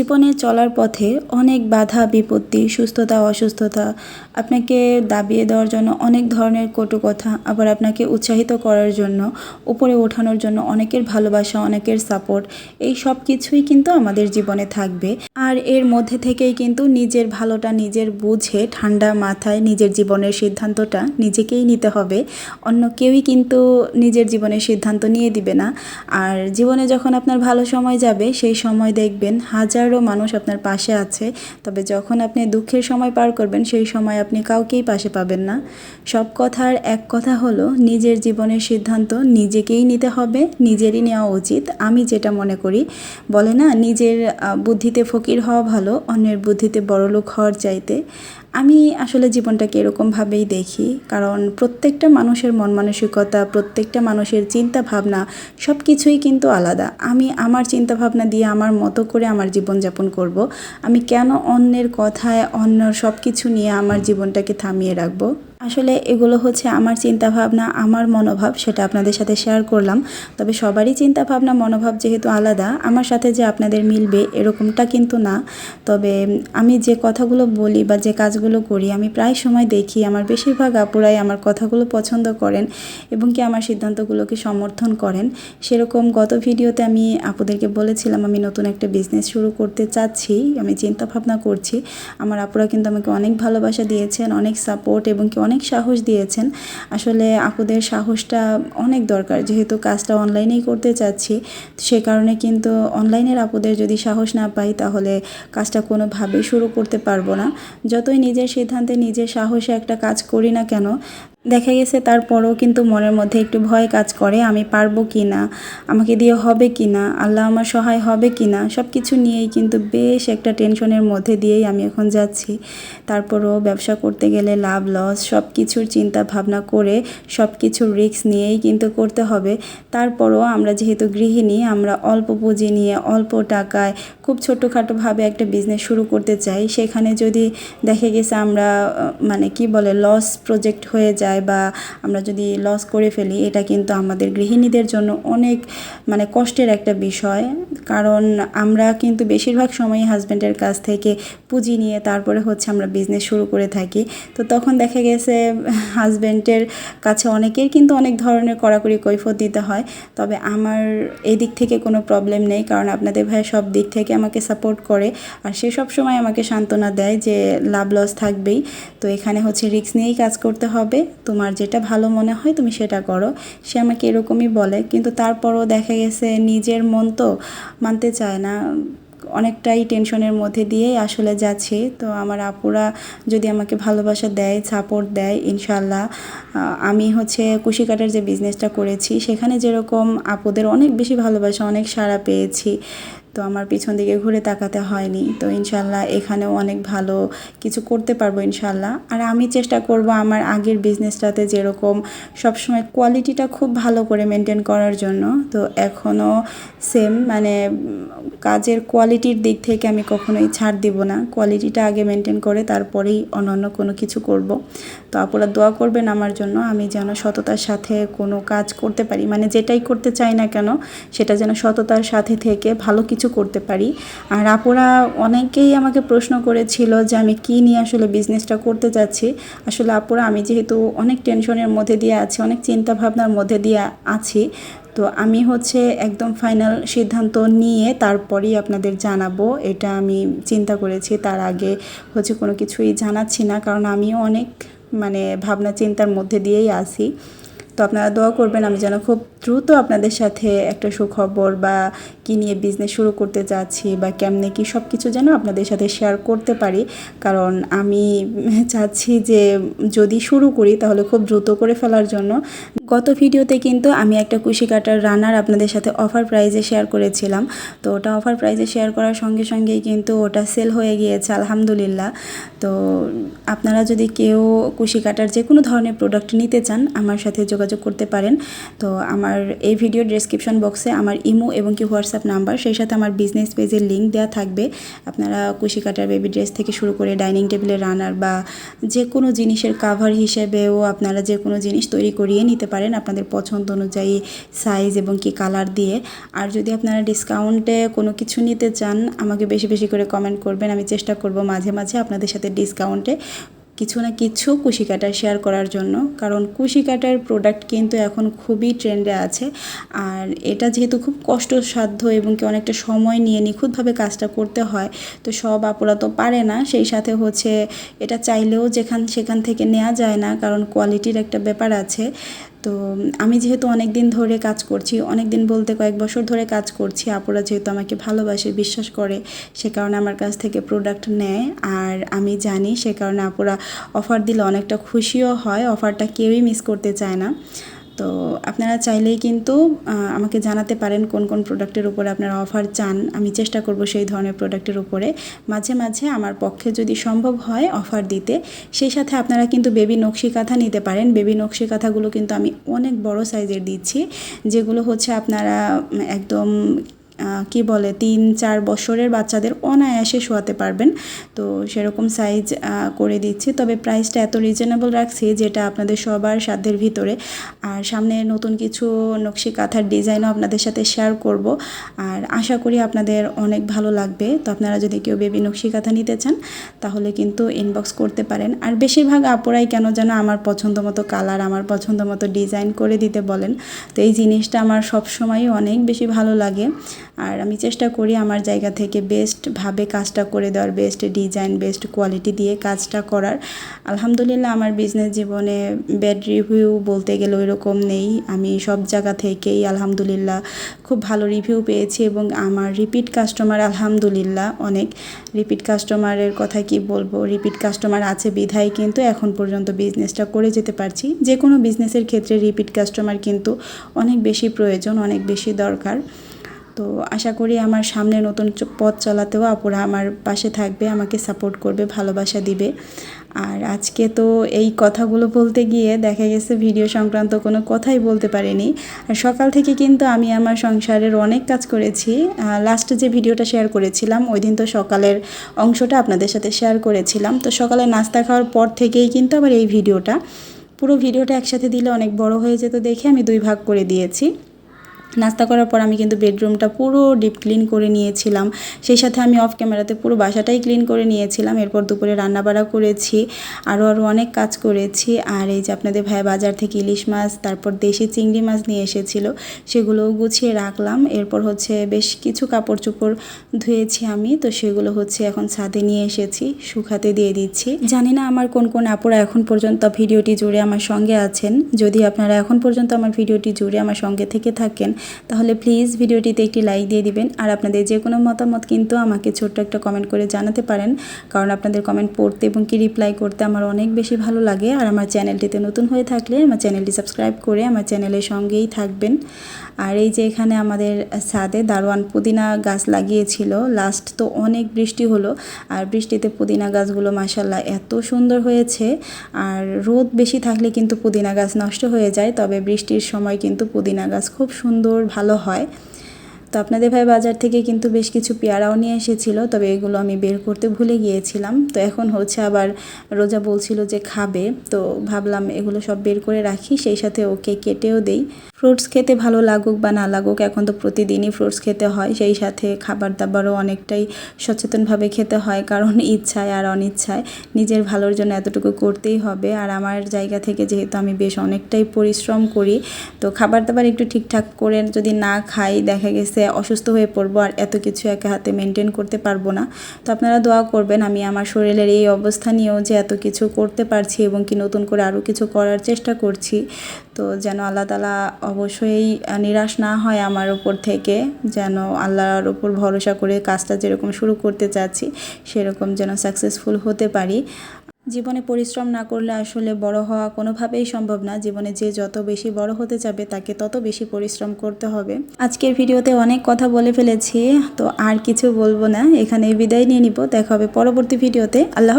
জীবনে চলার পথে অনেক বাধা, বিপত্তি, সুস্থতা, অসুস্থতা আপনাকে দাবিয়ে দেওয়ার জন্য অনেক ধরনের কটু কথা, আবার আপনাকে উৎসাহিত করার জন্য, উপরে ওঠানোর জন্য অনেকের ভালোবাসা, অনেকের সাপোর্ট এই সব কিছুই কিন্তু আমাদের জীবনে থাকবে। আর এর মধ্যে থেকেই কিন্তু নিজের ভালোটা নিজের বুঝে, ঠান্ডা মাথায় নিজের জীবনের সিদ্ধান্তটা নিজেকেই নিতে হবে। অন্য কেউই কিন্তু নিজের জীবনের সিদ্ধান্ত নিয়ে দিবে না। আর জীবনে যখন আপনার ভালো সময় যাবে, সেই সময় দেখবেন হাজারো মানুষ আপনার পাশে আছে, তবে যখন আপনি দুঃখের সময় পার করবেন, সেই সময় আপনি কাউকেই পাশে পাবেন না। সব কথার এক কথা হলো, নিজের জীবনের সিদ্ধান্ত নিজেকেই নিতে হবে, নিজেরই নেওয়া উচিত। আমি যেটা মনে করি, বলে না, নিজের বুদ্ধিতে ফকির হওয়া ভালো, অন্যের বুদ্ধিতে বড়লোক হওয়ার চাইতে। আমি আসলে জীবনটাকে এরকমভাবেই দেখি। কারণ প্রত্যেকটা মানুষের মন মানসিকতা, প্রত্যেকটা মানুষের চিন্তা ভাবনা সব কিছুই কিন্তু আলাদা। আমি আমার চিন্তা ভাবনা দিয়ে আমার মতো করে আমার জীবনযাপন করব। আমি কেন অন্যের কথায় অন্য সব কিছু নিয়ে আমার জীবনটাকে থামিয়ে রাখব? আসলে এগুলো হচ্ছে আমার চিন্তা ভাবনা আমার মনোভাব সেটা আপনাদের সাথে শেয়ার করলাম। তবে সবারই চিন্তা ভাবনা মনোভাব যেহেতু আলাদা, আমার সাথে যে আপনাদের মিলবে এরকমটা কিন্তু না। তবে আমি যে কথাগুলো বলি বা যে কাজগুলো করি, আমি প্রায় সময় দেখি আমার বেশিরভাগ আপুরাই আমার কথাগুলো পছন্দ করেন এবং কি আমার সিদ্ধান্তগুলোকে সমর্থন করেন। সেরকম গত ভিডিওতে আমি আপুদেরকে বলেছিলাম, আমি নতুন একটা বিজনেস শুরু করতে চাচ্ছি, আমি চিন্তা ভাবনা করছি। আমার আপুরা কিন্তু আমাকে অনেক ভালোবাসা দিয়েছেন, অনেক সাপোর্ট এবং কি অনেক সাহস দিয়েছেন। আসলে আপুদের সাহসটা অনেক দরকার। যেহেতু কাজটা অনলাইনেই করতে চাচ্ছি, সে কারণে কিন্তু অনলাইনের আপুদের যদি সাহস না পাই, তাহলে কাজটা কোনোভাবেই শুরু করতে পারব না। যতই নিজের সিদ্ধান্তে নিজের সাহসে একটা কাজ করি না কেন দেখা গেছে তারপরেও কিন্তু মনের মধ্যে একটু ভয় কাজ করে, আমি পারব কি না, আমাকে দিয়ে হবে কি না, আল্লাহ আমার সহায় হবে কি না সব কিছু নিয়েই কিন্তু বেশ একটা টেনশনের মধ্যে দিয়েই আমি এখন যাচ্ছি। তারপরও ব্যবসা করতে গেলে লাভ, লস সব কিছুর চিন্তা ভাবনা করে সব কিছুর রিস্ক নিয়েই কিন্তু করতে হবে। তারপরও আমরা যেহেতু গৃহিণী, আমরা অল্প পুঁজি নিয়ে অল্প টাকায় খুব ছোটোখাটোভাবে একটা বিজনেস শুরু করতে চাই। সেখানে যদি দেখে গেছে আমরা মানে কি বলে লস প্রজেক্ট হয়ে যায় বা আমরা যদি লস করে ফেলি, এটা কিন্তু আমাদের গৃহিণীদের জন্য অনেক মানে কষ্টের একটা বিষয়। কারণ আমরা কিন্তু বেশিরভাগ সময় হাজব্যান্ডের কাছ থেকে পুঁজি নিয়ে তারপরে হচ্ছে আমরা বিজনেস শুরু করে থাকি। তো তখন দেখা গেছে হাজব্যান্ডের কাছে অনেকের কিন্তু অনেক ধরনের কড়াকড়ি কৈফত দিতে হয়। তবে আমার এই দিক থেকে কোনো প্রবলেম নেই, কারণ আপনাদের ভাই সব দিক থেকে আমাকে সাপোর্ট করে। আর সে সব সময় আমাকে সান্ত্বনা দেয় যে লাভ লস থাকবেই। তো এখানে হচ্ছে রিস্ক নিয়েই কাজ করতে হবে। তোমার যেটা ভালো মনে হয় তুমি সেটা করো। সে আমাকে এরকমই বলে। কিন্তু তারপরও দেখা গেছে নিজের মন তো মানতে চায় না। অনেকটাই টেনশনের মধ্যে দিয়েই আসলে যাচ্ছি। তো আমার আপুরা যদি আমাকে ভালোবাসা দেয় সাপোর্ট দেয় ইনশাল্লাহ আমি হচ্ছে কুশি কাটার যে বিজনেসটা করেছি, সেখানে যেরকম আপুদের অনেক বেশি ভালোবাসা, অনেক সাড়া পেয়েছি। তো আমার পিছন দিকে ঘুরে তাকাতে হয়নি। তো ইনশাল্লাহ এখানেও অনেক ভালো কিছু করতে পারব ইনশাল্লাহ। আর আমি চেষ্টা করব আমার আগের বিজনেসটাতে যেরকম সবসময় কোয়ালিটিটা খুব ভালো করে মেনটেন করার জন্য। তো এখনও সেম মানে কাজের কোয়ালিটির দিক থেকে আমি কখনোই ছাড় দিব না। কোয়ালিটিটা আগে মেনটেন করে তারপরেই অন্যান্য কোনো কিছু করব। তো আপনারা দোয়া করবেন আমার জন্য, আমি যেন সততার সাথে কোনো কাজ করতে পারি। মানে যেটাই করতে চাই না কেন, সেটা যেন সততার সাথে থেকে ভালো কিছু করতে পারি। আর আপুরা অনেকেই আমাকে প্রশ্ন করেছিল যে আমি কি নিয়ে আসলে বিজনেসটা করতে যাচ্ছি। আসলে আপুরা, আমি যেহেতু অনেক টেনশনের মধ্যে দিয়ে আছি, অনেক চিন্তা ভাবনার মধ্যে দিয়ে আছি, তো আমি হচ্ছে একদম ফাইনাল সিদ্ধান্ত নিয়ে তারপরেই আপনাদের জানাব। এটা আমি চিন্তা করেছি, তার আগে হচ্ছে কোনো কিছুই জানাচ্ছি না, কারণ আমিও অনেক মানে ভাবনা চিন্তার মধ্যে দিয়েই আছি। তো আপনারা দোয়া করবেন, আমি যেন খুব দ্রুত আপনাদের সাথে একটা সুখবর বা কী নিয়ে বিজনেস শুরু করতে যাচ্ছি বা কেমনে কি সব কিছু যেন আপনাদের সাথে শেয়ার করতে পারি। কারণ আমি চাচ্ছি যে যদি শুরু করি তাহলে খুব দ্রুত করে ফেলার জন্য। গত ভিডিওতে কিন্তু আমি একটা কুশি কাটার রানার আপনাদের সাথে অফার প্রাইজে শেয়ার করেছিলাম। তো ওটা অফার প্রাইজে শেয়ার করার সঙ্গে সঙ্গেই কিন্তু ওটা সেল হয়ে গিয়েছে, আলহামদুলিল্লাহ। তো আপনারা যদি কেউ কুশি কাটার যে কোনো ধরনের প্রোডাক্ট নিতে চান, আমার সাথে যোগাযোগ যোগাযোগ করতে পারেন। তো আমার এই ভিডিও ডেসক্রিপশন বক্সে আমার ইমো এবং কি হোয়াটসঅ্যাপ নাম্বার, সেই সাথে আমার বিজনেস পেজের লিঙ্ক দেওয়া থাকবে। আপনারা কুশি কাটার বেবি ড্রেস থেকে শুরু করে ডাইনিং টেবিলের রানার বা যে কোনো জিনিসের কাভার হিসেবেও আপনারা যে কোনো জিনিস তৈরি করিয়ে নিতে পারেন আপনাদের পছন্দ অনুযায়ী সাইজ এবং কি কালার দিয়ে। আর যদি আপনারা ডিসকাউন্টে কোনো কিছু নিতে চান, আমাকে বেশি বেশি করে কমেন্ট করবেন। আমি চেষ্টা করব মাঝে মাঝে আপনাদের সাথে ডিসকাউন্টে কিছু না কিছু কুশি কাটার শেয়ার করার জন্য। কারণ কুশি কাটার প্রোডাক্ট কিন্তু এখন খুবই ট্রেন্ডে আছে। আর এটা যেহেতু খুব কষ্টসাধ্য এবং কি অনেকটা সময় নিয়ে নিখুঁতভাবে কাজটা করতে হয়, তো সব আপুরা তো পারে না। সেই সাথে হচ্ছে এটা চাইলেও যেখান, সেখান থেকে নেওয়া যায় না, কারণ কোয়ালিটির একটা ব্যাপার আছে। তো আমি যেহেতু অনেক দিন ধরে কাজ করছি অনেক দিন বলতে কয়েক বছর ধরে কাজ করছি, আপুরা যেহেতু আমাকে ভালোবাসে, বিশ্বাস করে, সে কারণে আমার কাছ থেকে প্রোডাক্ট নেয়। আর আমি জানি সে কারণে আপুরা অফার দিলে অনেকটা খুশিও হয় অফারটা কেউই মিস করতে চায় না। তো আপনারা চাইলেই কিন্তু আমাকে জানাতে পারেন কোন কোন প্রোডাক্টের উপরে আপনারা অফার চান। আমি চেষ্টা করব সেই ধরনের প্রোডাক্টের উপরে। মাঝে মাঝে আমার পক্ষে যদি সম্ভব হয় অফার দিতে, সেই সাথে আপনারা কিন্তু বেবি নকশি কাঁথা নিতে পারেন। বেবি নকশি কাঁথাগুলো কিন্তু আমি অনেক বড় সাইজের দিচ্ছি, যেগুলো হচ্ছে আপনারা একদম কি বলে, তিন, চার বছরের বাচ্চাদের অনায়াসে শোয়াতে পারবেন। তো সেরকম সাইজ করে দিচ্ছি। তবে প্রাইসটা এত রিজনেবল রাখছি যেটা আপনাদের সবার সাধ্যের ভিতরে। আর সামনে নতুন কিছু নকশি কাঁথার ডিজাইনও আপনাদের সাথে শেয়ার করব। আর আশা করি আপনাদের অনেক ভালো লাগবে। তো আপনারা যদি কেউ বেবি নকশি কাঁথা নিতে চান, তাহলে কিন্তু ইনবক্স করতে পারেন। আর বেশিরভাগ আপুরাই কেন যেন আমার পছন্দ মতো কালার আমার পছন্দ মতো ডিজাইন করে দিতে বলেন। তো এই জিনিসটা আমার সবসময়ই অনেক বেশি ভালো লাগে। আর আমি চেষ্টা করি আমার জায়গা থেকে বেস্টভাবে কাজটা করে দেওয়ার বেস্ট ডিজাইন বেস্ট কোয়ালিটি দিয়ে কাজটা করার। আলহামদুলিল্লাহ আমার বিজনেস জীবনে ব্যাড রিভিউ বলতে গেলে ওই রকম নেই। আমি সব জায়গা থেকেই আলহামদুলিল্লাহ খুব ভালো রিভিউ পেয়েছি এবং আমার রিপিট কাস্টমার আলহামদুলিল্লাহ অনেক। রিপিট কাস্টমারের কথা কি বলব? রিপিট কাস্টমার আছে বিধায় কিন্তু এখন পর্যন্ত বিজনেসটা করে যেতে পারছি। যে কোনো বিজনেসের ক্ষেত্রে রিপিট কাস্টমার কিন্তু অনেক বেশি প্রয়োজন, অনেক বেশি দরকার। তো আশা করি আমার সামনে নতুন পথ চলাতেও আপুরা আমার পাশে থাকবে, আমাকে সাপোর্ট করবে, ভালোবাসা দিবে। আর আজকে তো এই কথাগুলো বলতে গিয়ে দেখা গেছে ভিডিও সংক্রান্ত কোনো কথাই বলতে পারিনি। আর সকাল থেকে কিন্তু আমি আমার সংসারের অনেক কাজ করেছি। লাস্টে যে ভিডিওটা শেয়ার করেছিলাম ওই দিন তো সকালের অংশটা আপনাদের সাথে শেয়ার করেছিলাম। তো সকালে নাস্তা খাওয়ার পর থেকেই কিন্তু আবার এই ভিডিওটা পুরো ভিডিওটা একসাথে দিলে অনেক বড় হয়ে যেত দেখে আমি দুই ভাগ করে দিয়েছি। নাস্তা করার পর আমি কিন্তু বেডরুমটা পুরো ডিপ ক্লিন করে নিয়েছিলাম। সেই সাথে আমি অফ ক্যামেরাতে পুরো বাসাটাই ক্লিন করে নিয়েছিলাম। এরপর দুপুরে রান্নাবাড়া করেছি আরও আরও অনেক কাজ করেছি। আর এই যে আপনাদের ভাই বাজার থেকে ইলিশ মাছ, তারপর দেশি চিংড়ি মাছ নিয়ে এসেছিল, সেগুলোও গুছিয়ে রাখলাম। এরপর হচ্ছে বেশ কিছু কাপড় চোপড় ধুয়েছি আমি, তো সেগুলো হচ্ছে এখন ছাদে নিয়ে এসেছি, শুকাতে দিয়ে দিচ্ছি। জানি না আমার কোন কোন আপুরা এখন পর্যন্ত ভিডিওটি জুড়ে আমার সঙ্গে আছেন। যদি আপনারা এখন পর্যন্ত আমার ভিডিওটি জুড়ে আমার সঙ্গে থেকে থাকেন তাহলে প্লিজ ভিডিওটিতে একটি লাইক দিয়ে দিবেন। আর আপনাদের যে কোনো মতামত কিন্তু আমাকে ছোট্ট একটা কমেন্ট করে জানাতে পারেন। কারণ আপনাদের কমেন্ট পড়তে এবং কি রিপ্লাই করতে আমার অনেক বেশি ভালো লাগে। আর আমার চ্যানেলটিতে নতুন হয়ে থাকলে আমার চ্যানেলটি সাবস্ক্রাইব করে আমার চ্যানেলের সঙ্গেই থাকবেন। আর এই যে এখানে আমাদের ছাদে দারোয়ান পুদিনা গাছ লাগিয়েছিল। লাস্ট তো অনেক বৃষ্টি হলো। আর বৃষ্টিতে পুদিনা গাছগুলো মাসাল্লাহ এত সুন্দর হয়েছে। আর রোদ বেশি থাকলে কিন্তু পুদিনা গাছ নষ্ট হয়ে যায়। তবে বৃষ্টির সময় কিন্তু পুদিনা গাছ খুব সুন্দর ভালো হয়। তো আপনাদের ভাই বাজার থেকে কিন্তু বেশ কিছু পেয়ারাও নিয়ে এসেছিল, তবে এগুলো আমি বের করতে ভুলে গিয়েছিলাম। তো এখন হচ্ছে আবার রোজা বলছিল যে খাবে, তো ভাবলাম এগুলো সব বের করে রাখি, সেই সাথে ওকে কেটেও দেই। ফ্রুটস খেতে ভালো লাগুক বা না লাগুক, এখন তো প্রতিদিনই ফ্রুটস খেতে হয়, সেই সাথে খাবার দাবারও অনেকটাই সচেতনভাবে খেতে হয়, কারণ ইচ্ছায় আর অনিচ্ছায় নিজের ভালোর জন্য এতটুকু করতেই হবে। আর আমার জায়গা থেকে যেহেতু আমি বেশ অনেকটাই পরিশ্রম করি, তো খাবার দাবার একটু ঠিকঠাক করে যদি না খাই, দেখা গেছে অসুস্থ হয়ে পড়ব আর এত কিছু একা হাতে মেনটেন করতে পারব না। তো আপনারা দোয়া করবেন, আমি আমার শরীরের এই অবস্থা নিয়েও যে এত কিছু করতে পারছি এবং কি নতুন করে আরও কিছু করার চেষ্টা করছি। তো যেন আল্লাহ তালা অবশ্যই নিরাশ না হয় আমার ওপর থেকে, যেন আল্লাহর ওপর ভরসা করে কাজটা যেরকম শুরু করতে চাচ্ছি, সেরকম যেন সাকসেসফুল হতে পারি। জীবনে পরিশ্রম না করলে আসলে বড় হওয়া কোনোভাবেই সম্ভব না। জীবনে যে যত বেশি বড় হতে যাবে, তাকে তত বেশি পরিশ্রম করতে হবে। আজকের ভিডিওতে অনেক কথা বলে ফেলেছি, তো আর কিছু বলব না। এখানে বিদায় নিয়ে নিব। দেখা হবে পরবর্তী ভিডিওতে। আল্লাহ